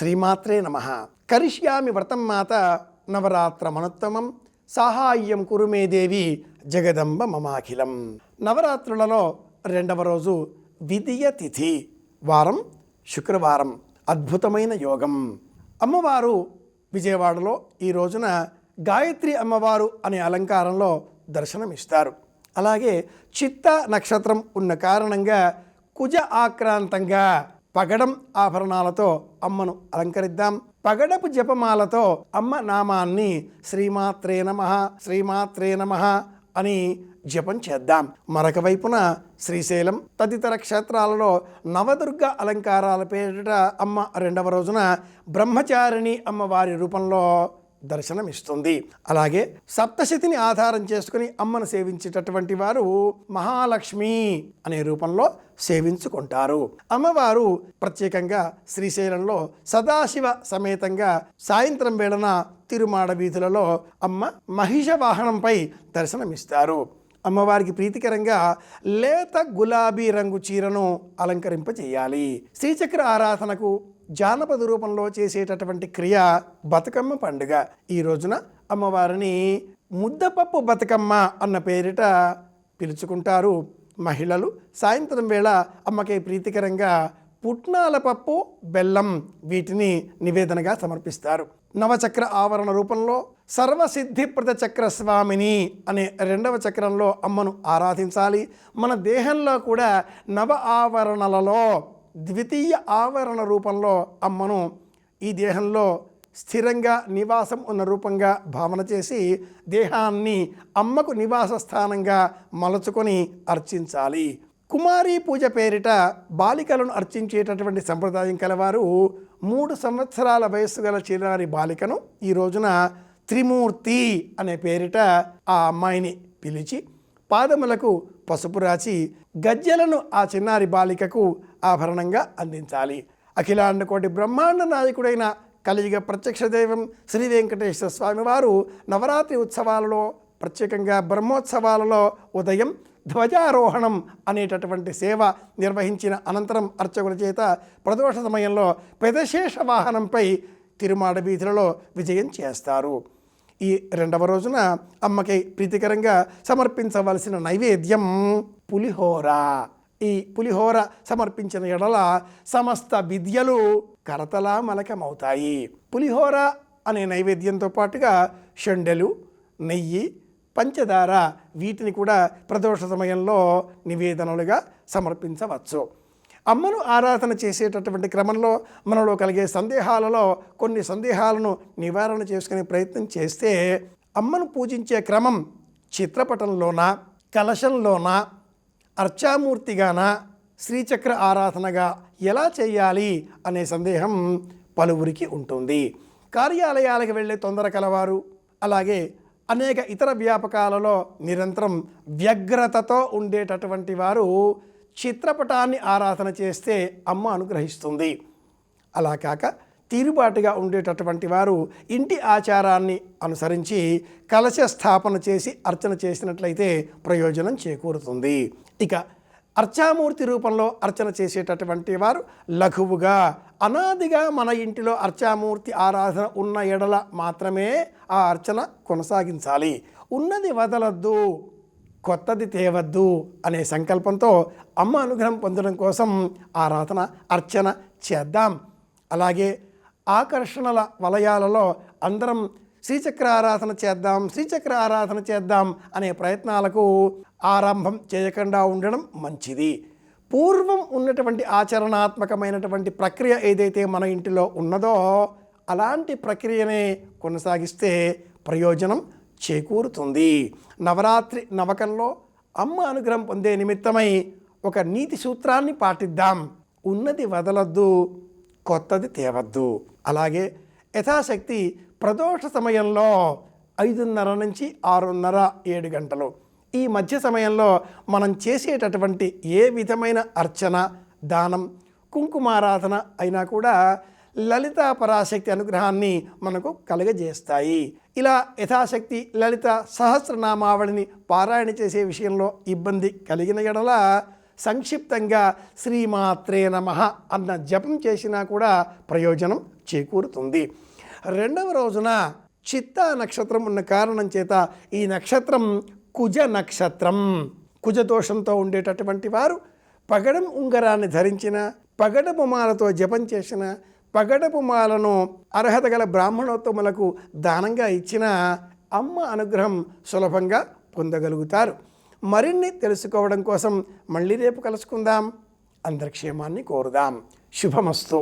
శ్రీమాత్రే నమ. కరిష్యామి వ్రతం మాత నవరాత్రమనుత్తమం సాహాయ్యం కురుమే దేవి జగదంబ మమాఖిలం. నవరాత్రులలో రెండవ రోజు విదియ తిథి వారం శుక్రవారం అద్భుతమైన యోగం. అమ్మవారు విజయవాడలో ఈ రోజున గాయత్రి అమ్మవారు అనే అలంకారంలో దర్శనమిస్తారు. అలాగే చిత్త నక్షత్రం ఉన్న కారణంగా కుజ ఆక్రాంతంగా పగడం ఆభరణాలతో అమ్మను అలంకరిద్దాం. పగడపు జపమాలతో అమ్మ నామాన్ని శ్రీమాత్రే నమ శ్రీమాత్రే నమ అని జపం చేద్దాం. మరొక వైపున శ్రీశైలం తదితర క్షేత్రాలలో నవదుర్గ అలంకారాల పేరిట అమ్మ రెండవ రోజున బ్రహ్మచారిణి అమ్మవారి రూపంలో దర్శనమిస్తుంది. అలాగే సప్తశతిని ఆధారం చేసుకుని అమ్మను సేవించేటటువంటి వారు మహాలక్ష్మి అనే రూపంలో సేవించుకుంటారు. అమ్మవారు ప్రత్యేకంగా శ్రీశైలంలో సదాశివ సమేతంగా సాయంత్రం వేళన తిరుమాడ వీధులలో అమ్మ మహిష వాహనంపై దర్శనమిస్తారు. అమ్మవారికి ప్రీతికరంగా లేత గులాబీ రంగు చీరను అలంకరింపచేయాలి శ్రీచక్ర ఆరాధనకు జానపద రూపంలో చేసేటటువంటి క్రియ బతుకమ్మ పండుగ. ఈ రోజున అమ్మవారిని ముద్దపప్పు బతుకమ్మ అన్న పేరిట పిలుచుకుంటారు మహిళలు. సాయంత్రం వేళ అమ్మకి ప్రీతికరంగా పుట్నాల పప్పు బెల్లం వీటిని నివేదనగా సమర్పిస్తారు. నవచక్ర ఆవరణ రూపంలో సర్వసిద్ధిప్రద చక్ర స్వామిని అనే రెండవ చక్రంలో అమ్మను ఆరాధించాలి. మన దేహంలో కూడా నవ ఆవరణలలో ద్వితీయ ఆవరణ రూపంలో అమ్మను ఈ దేహంలో స్థిరంగా నివాసం ఉన్న రూపంగా భావన చేసి దేహాన్ని అమ్మకు నివాస స్థానంగా మలచుకొని అర్చించాలి. కుమారి పూజ పేరిట బాలికలను అర్చించేటటువంటి సంప్రదాయం కలవారు మూడు సంవత్సరాల వయస్సు గల చిన్నారి బాలికను ఈ రోజున త్రిమూర్తి అనే పేరిట ఆ అమ్మాయిని పిలిచి పాదములకు పసుపు రాచి గజ్జెలను ఆ చిన్నారి బాలికకు ఆభరణంగా అందించాలి. అఖిలాండకోటి బ్రహ్మాండ నాయకుడైన కలియుగ ప్రత్యక్ష దైవం శ్రీ వెంకటేశ్వర స్వామి వారు నవరాత్రి ఉత్సవాలలో ప్రత్యేకంగా బ్రహ్మోత్సవాలలో ఉదయం ధ్వజారోహణం అనేటటువంటి సేవ నిర్వహించిన అనంతరం అర్చకుల చేత ప్రదోష సమయంలో పెదశేష వాహనంపై తిరుమాడ వీధులలో విజయం చేస్తారు. ఈ రెండవ రోజున అమ్మకి ప్రీతికరంగా సమర్పించవలసిన నైవేద్యం పులిహోర. ఈ పులిహోర సమర్పించిన ఎడల సమస్త విద్యలు కరతలా మలకమవుతాయి. పులిహోర అనే నైవేద్యంతో పాటుగా షండెలు నెయ్యి పంచదార వీటిని కూడా ప్రదోష సమయంలో నివేదనలుగా సమర్పించవచ్చు. అమ్మను ఆరాధన చేసేటటువంటి క్రమంలో మనలో కలిగే సందేహాలలో కొన్ని సందేహాలను నివారణ చేసుకునే ప్రయత్నం చేస్తే అమ్మను పూజించే క్రమం చిత్రపటంలోన కలశంలోన అర్చామూర్తిగాన శ్రీచక్ర ఆరాధనగా ఎలా చేయాలి అనే సందేహం పలువురికి ఉంటుంది. కార్యాలయాలకు వెళ్ళే తొందర కలవారు అలాగే అనేక ఇతర వ్యాపకాలలో నిరంతరం వ్యగ్రతతో ఉండేటటువంటి వారు చిత్రపటాన్ని ఆరాధన చేస్తే అమ్మ అనుగ్రహిస్తుంది. అలా కాక తీరుబాటుగా ఉండేటటువంటి వారు ఇంటి ఆచారాన్ని అనుసరించి కలశ స్థాపన చేసి అర్చన చేసినట్లయితే ప్రయోజనం చేకూరుతుంది. ఇక అర్చామూర్తి రూపంలో అర్చన చేసేటటువంటి వారు లఘువుగా అనాదిగా మన ఇంటిలో అర్చామూర్తి ఆరాధన ఉన్న ఎడల మాత్రమే ఆ అర్చన కొనసాగించాలి. ఉన్నది వదలద్దు. కొత్తది తేవద్దు అనే సంకల్పంతో అమ్మ అనుగ్రహం పొందడం కోసం ఆరాధన అర్చన చేద్దాం. అలాగే ఆకర్షణల వలయాలలో అందరం శ్రీచక్ర ఆరాధన చేద్దాం శ్రీచక్ర ఆరాధన చేద్దాం అనే ప్రయత్నాలకు ఆరంభం చేయకుండా ఉండడం మంచిది. పూర్వం ఉన్నటువంటి ఆచరణాత్మకమైనటువంటి ప్రక్రియ ఏదైతే మన ఇంటిలో ఉన్నదో అలాంటి ప్రక్రియనే కొనసాగిస్తే ప్రయోజనం చేకూరుతుంది. నవరాత్రి నవకంలో అమ్మ అనుగ్రహం పొందే నిమిత్తమై ఒక నీతి సూత్రాన్ని పాటిద్దాం. ఉన్నది వదలద్దు కొత్తది తేవద్దు. అలాగే యథాశక్తి ప్రదోష సమయంలో ఐదున్నర నుంచి ఆరున్నర ఏడు గంటలు. ఈ మధ్య సమయంలో మనం చేసేటటువంటి ఏ విధమైన అర్చన దానం కుంకుమారాధన అయినా కూడా లలిత పరాశక్తి అనుగ్రహాన్ని మనకు కలుగజేస్తాయి. ఇలా యథాశక్తి లలిత సహస్రనామావళిని పారాయణ చేసే విషయంలో ఇబ్బంది కలిగిన ఎడల సంక్షిప్తంగా శ్రీమాత్రే నమ అన్న జపం చేసినా కూడా ప్రయోజనం చేకూరుతుంది. రెండవ రోజున చిత్తా నక్షత్రం ఉన్న కారణం చేత ఈ నక్షత్రం కుజ నక్షత్రం. కుజదోషంతో ఉండేటటువంటి వారు పగడం ఉంగరాన్ని ధరించిన పగడబొమాలతో జపం చేసిన పగడపు మాలను అర్హత గల బ్రాహ్మణోత్తములకు దానంగా ఇచ్చిన అమ్మ అనుగ్రహం సులభంగా పొందగలుగుతారు. మరిన్ని తెలుసుకోవడం కోసం మళ్ళీ రేపు కలుసుకుందాం. అందరి క్షేమాన్ని కోరుదాం. శుభమస్తు.